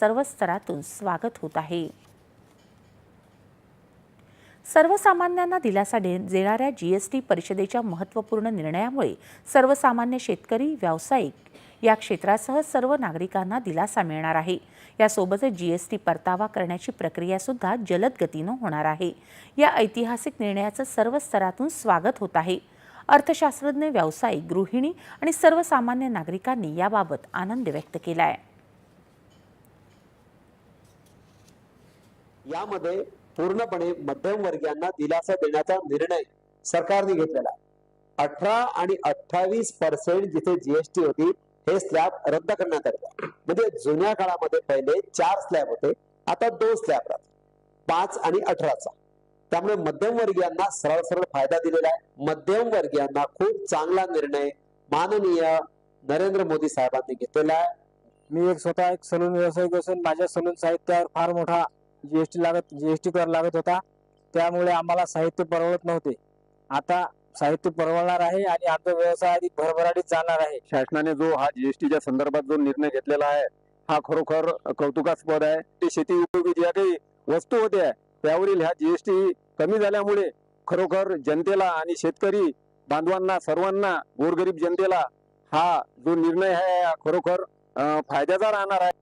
सर्व स्तरातून स्वागत होत आहे. सर्वसामान्यांना दिलासा दे देणाऱ्या टी परिषदेच्या महत्त्वपूर्ण निर्णयामुळे सर्वसामान्य शेतकरी व्यावसायिक या क्षेत्रासह सर्व नागरिकांना दिलासा मिळणार आहे. यासोबतच जी एस टी परतावा करण्याची प्रक्रिया सुद्धा जलद गतीनं होणार आहे. या ऐतिहासिक निर्णयाचं सर्व स्तरातून स्वागत होत आहे. अर्थशास्त्रज्ञ व्यावसायिक गृहिणी आणि सर्वसामान्य नागरिकांनी याबाबत आनंद व्यक्त केला आहे यामध्ये पूर्णपणे मध्यमवर्गीयांना दिलासा देण्याचा निर्णय सरकारने घेतलेला अठरा आणि अठ्ठावीस पर्सेंट जिथे जीएसटी होती हे स्लॅब रद्द करण्यात आले. म्हणजे जुन्या काळामध्ये पहिले चार स्लॅब होते आता दोन स्लॅब राहतात. पाच आणि अठराचा. त्यामुळे मध्यमवर्गीयांना सरळ सरळ फायदा दिलेला आहे. मध्यमवर्गीयांना खूप चांगला निर्णय माननीय नरेंद्र मोदी साहेबांनी घेतलेला आहे. मी एक स्वतः एक सलून व्यावसायिक असून माझ्या सलून साहित्यावर फार मोठा जीएसटी लागत जीएसटी कर लागत होता. त्यामुळे आम्हाला साहित्य परवडत नव्हते. आता साहित्य परवडणार आहे आणि आमचा व्यवसाय अधिक भरभराटीत जाणार आहे. शासनाने जो हा जीएसटीच्या संदर्भात जो निर्णय घेतलेला आहे हा खरोखर कौतुकास्पद आहे. ते शेती उपयोगी ज्या काही वस्तू होत्या त्यावरील ह्या जीएसटी कमी झाल्यामुळे खरोखर जनतेला आणि शेतकरी बांधवांना सर्वांना गोरगरीब जनतेला हा जो निर्णय आहे हा खरोखर फायद्याचा राहणार आहे.